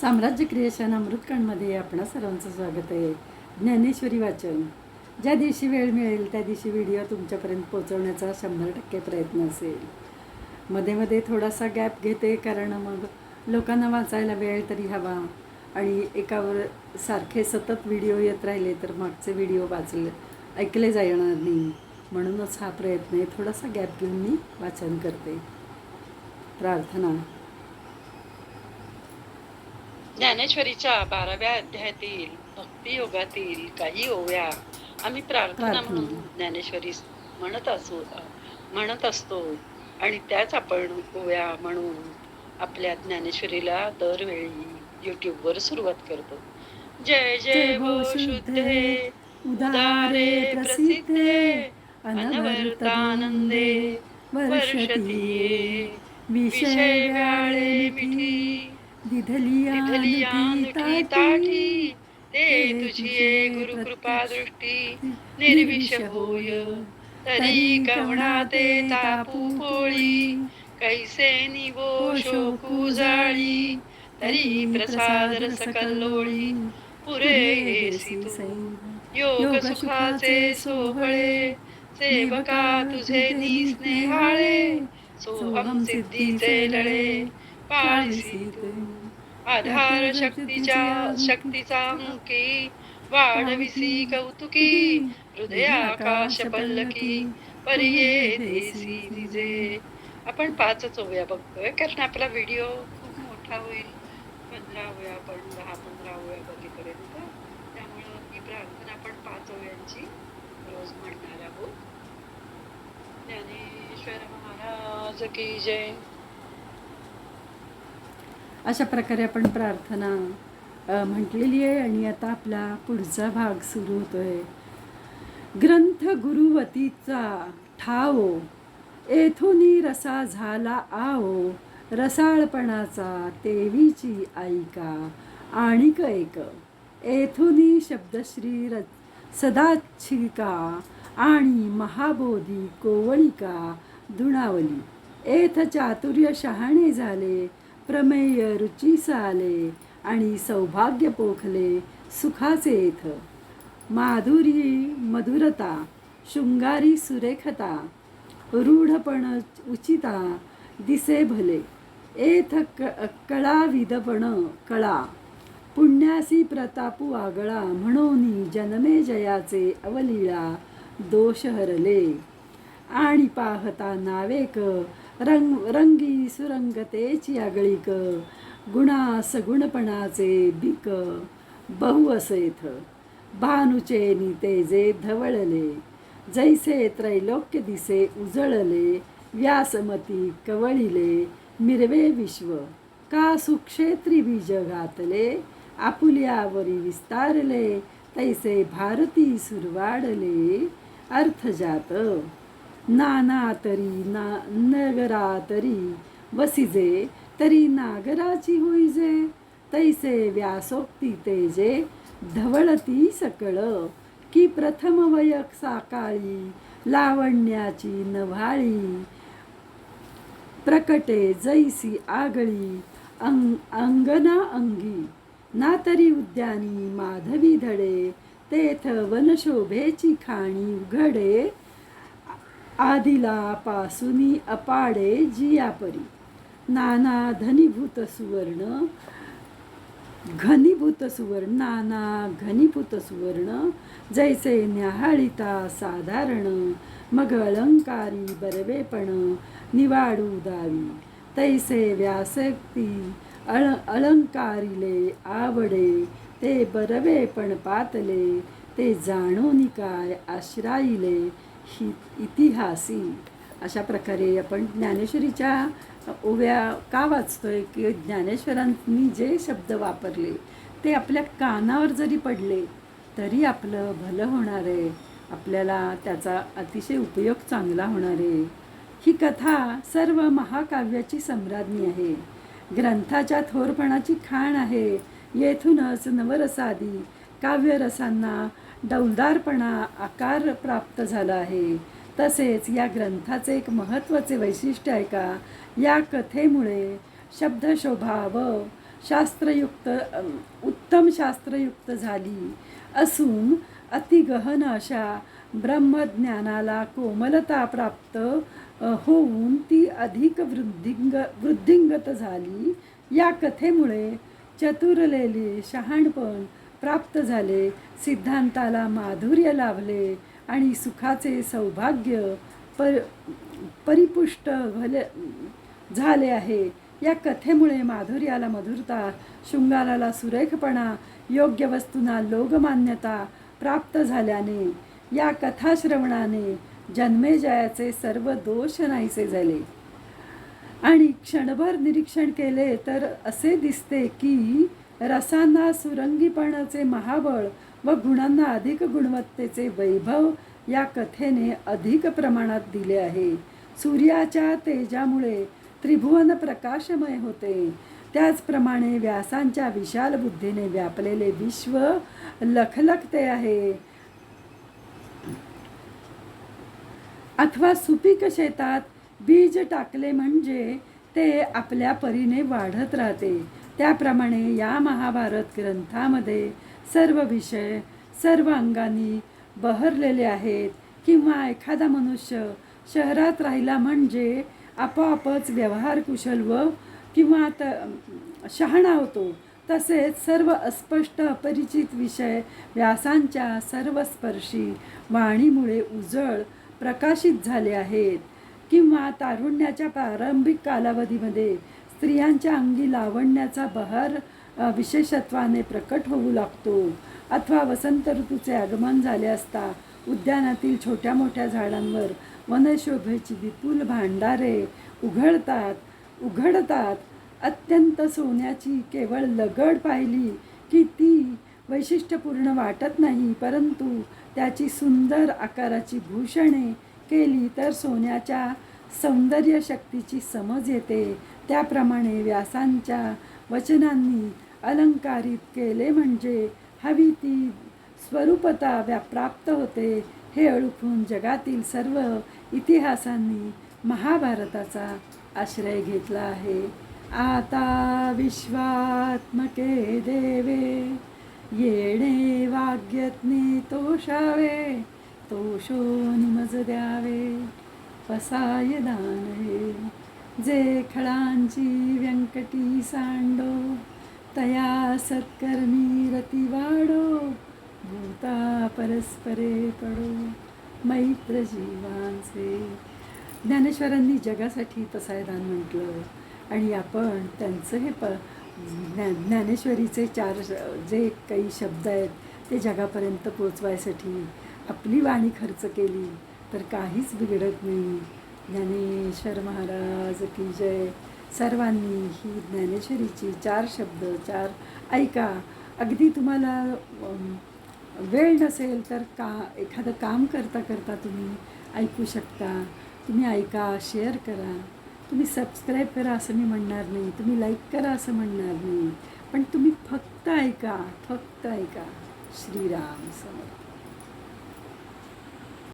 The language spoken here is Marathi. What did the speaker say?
साम्राज्य क्रिएशन अमृतकणमध्ये आपणा सर्वांचं स्वागत आहे. ज्ञानेश्वरी वाचन. ज्या दिवशी वेळ मिळेल त्या दिवशी व्हिडिओ तुमच्यापर्यंत पोहोचवण्याचा शंभर टक्के प्रयत्न असेल. मध्ये मध्ये थोडासा गॅप घेते कारण मग लोकांना वाचायला वेळ तरी हवा. आणि एकावर सारखे सतत व्हिडिओ येत राहिले तर मागचे व्हिडिओ वाचले ऐकले जाणार नाही. म्हणूनच हा प्रयत्न आहे. थोडासा गॅप घेऊन मी वाचन करते. प्रार्थना. ज्ञानेश्वरीच्या बाराव्या अध्यायातील भक्तियोगातील काही ओव्या आम्ही प्रार्थना प्रार्थना. म्हणून ज्ञानेश्वरी म्हणत असू म्हणत असतो आणि त्याच आपण ओव्या म्हणून आपल्या ज्ञानेश्वरीला दरवेळी युट्यूबवर सुरुवात करतो जय जय भो शुद्धे उदारे प्रसिद्धे अनवर्तानंदे वर्षतीये विषय व्याळे मिठी ताठी ते तुझी गुरुकृपा दृष्टी निर्विष होय। तरी कवणा ते तापू पोळी कैसे निवो शोकू जाळी तरी प्रसाद रस कल्लोळी पुरे योग सुखाचे सोहळे सेवका तुझे निस्नेहाळे। सोहम सिद्धीचे लळे पाळीसी तू आधार शक्तीच्या शक्तीचा मुखी वाढविसी कौतुकी हृदय आकाश पल्लकी परिये देसी दिजे. आपण पाचच ओव्या बघतोय कारण आपला व्हिडिओ खूप मोठा होईल. पंधरा ओव्या आपण दहा पंधरा ओव्या बघेपर्यंत. त्यामुळं ही प्रार्थना आपण पाच ओव्यांची रोज म्हणणार आहोत. ज्ञानेश्वर महाराज की जय. अशा प्रकारे आपण प्रार्थना म्हटलेली आहे आणि आता आपला पुढचा भाग सुरू होतोय. ग्रंथ गुरुवतीचा ठाओ एथोनी रसा झाला आओ रसाळपणाचा तेवीची ऐका. आणिक एक एथोनी शब्दश्री र सदाच्छिका आणि महाबोधी कोवळिका धुणावली एथ चातुर्य शहाणे झाले प्रमेय रुचीस आले आणि सौभाग्य पोखले सुखाचे एथ. माधुरी मधुरता शृंगारी सुरेखता रूढपण उचिता दिसे भले. एथ क कळाविदपण कळा. पुण्यासी प्रतापू आगळा म्हणून जन्मे जयाचे अवलीळा दोष हरले. आणि पाहता नावेक रंग रंगी सुरंगतेची आगळीक गुणा सगुणपणाचे बिक बहु असेथ. भानुचे नितेजे धवळले जैसे त्रैलोक्य दिसे उजळले व्यासमती कवळिले मिरवे विश्व. का सुक्षेत्री बीज घातले आपुल्यावरी विस्तारले तैसे भारती सुरवाडले अर्थजात. नाना तरी ना नगरा तरी वसिजे तरी नागराची होईजे तैसे व्यासोक्ती तेजे धवळती सकळ. की प्रथम वयक साकाळी लावण्याची नव्हाळी प्रकटे जैसी आगळी अंग अंगना अंगी. ना तरी उद्यानी माधवी धडे तेथ वनशोभेची खाणी उघडे. आदिला पासुनी अपाडे जियापरी. नाना धनीभूत सुवर्ण घनीभूत सुवर्ण नाना घनीभूत सुवर्ण जैसे न्याहाळिता साधारण मग अलंकारी बरवेपण निवाडू दावी. तैसे व्यासक्ती अळ अलंकारिले आवडे ते बरवेपण पातले ते जाणून काय आश्राईले हि इतिहासी अशा प्रकारे आपण ज्ञानेश्वरीच्या ओव्या का वाचतोय की ज्ञानेश्वरांनी जे शब्द वापरले ते आपल्या कानावर जरी पडले तरी आपलं भलं होणार आहे. आपल्याला त्याचा अतिशय उपयोग चांगला होणार आहे. ही कथा सर्व महाकाव्याची सम्राज्ञी आहे. ग्रंथाच्या थोरपणाची खाण आहे. येथूनच नवरसादी काव्यरसांना डौलदारपणा आकार प्राप्त झाला आहे. तसेच या ग्रंथाचे एक महत्त्वाचे वैशिष्ट्य आहे का? या कथेमुळे शब्दशोभा व शास्त्रयुक्त उत्तम शास्त्रयुक्त झाली. असून अतिगहन अशा ब्रह्मज्ञानाला कोमलता प्राप्त होऊन ती अधिक वृद्धिंग वृद्धिंगत झाली. या कथेमुळे चतुरलेले शहाणपण प्राप्त झाले सिद्धांताला माधुर्य लाभले आणि सुखाचे सौभाग्य पर परिपुष्ट भले झाले आहे. या कथेमुळे माधुर्याला मधुरता शृंगाराला सुरेखपणा योग्य वस्तूंना लोकमान्यता प्राप्त झाल्याने या कथाश्रवणाने जन्मेजयाचे सर्व दोष नाहीसे झाले. आणि क्षणभर निरीक्षण केले तर असे दिसते की रसांना सुरंगीपणाचे महाबळ व गुणांना अधिक गुणवत्तेचे वैभव या कथेने अधिक प्रमाणात दिले आहे. सूर्याच्या तेजामुळे त्रिभुवन प्रकाशमय होते. त्याचप्रमाणे व्यासांच्या विशाल बुद्धीने व्यापलेले विश्व लखलखते आहे. अथवा सुपीक शेतात बीज टाकले म्हणजे ते आपल्या परीने वाढत राहते. त्याप्रमाणे या महाभारत ग्रंथामध्ये सर्व विषय सर्व अंगांनी बहरलेले आहेत. किंवा एखादा मनुष्य शहरात राहिला म्हणजे आपोआपच व्यवहार कुशल व किंवा त शहाणा होतो. तसेच सर्व अस्पष्ट अपरिचित विषय व्यासांच्या सर्वस्पर्शी वाणीमुळे उजळ प्रकाशित झाले आहेत. किंवा तारुण्याच्या प्रारंभिक कालावधीमध्ये स्त्रियांच्या अंगी लावण्याचा बहार विशेषत्वाने प्रकट होऊ लागतो. अथवा वसंत ऋतूचे आगमन झाले असता उद्यानातील छोट्या मोठ्या झाडांवर वनशोभेची विपुल भांडारे उघडतात. उघडतात. अत्यंत सोन्याची केवळ लगड पाहिली की ती वैशिष्ट्यपूर्ण वाटत नाही परंतु त्याची सुंदर आकाराची भूषणे केली तर सोन्याच्या सौंदर्य शक्तीची समज येते. त्याप्रमाणे व्यासांच्या वचनांनी अलंकारित केले म्हणजे हवी ती स्वरूपता व्या प्राप्त होते. हे ओळखून जगातील सर्व इतिहासांनी महाभारताचा आश्रय घेतला आहे. आता विश्वात्मके देवे येणे वाग्यज्ञे तोषावे तोषो निमज द्यावे. पसाय दानवे जे खळांची व्यंकटी सांडो तया सत्कर्मी रती वाढो भूता परस्परे पडो मैत्र जीवांचे. ज्ञानेश्वरांनी जगासाठी पसायदान म्हटलं आणि आपण त्यांचं हे प ज्ञा ज्ञानेश्वरीचे चार श- जे काही शब्द आहेत ते जगापर्यंत पोचवायसाठी आपली वाणी खर्च केली. तर काहीच बिघडत नाही. ज्ञानेश्वर महाराज की जय. सर्वांनी ही ज्ञानेश्वरीची चार शब्द चार ऐका. अगदी तुम्हाला वेळ नसेल तर का एखादं काम करता करता तुम्ही ऐकू शकता. तुम्ही ऐका शेअर करा. तुम्ही सबस्क्राईब करा असं मी म्हणणार नाही. तुम्ही लाईक करा असं म्हणणार नाही. पण तुम्ही फक्त ऐका फक्त ऐका. श्रीराम समर्थ.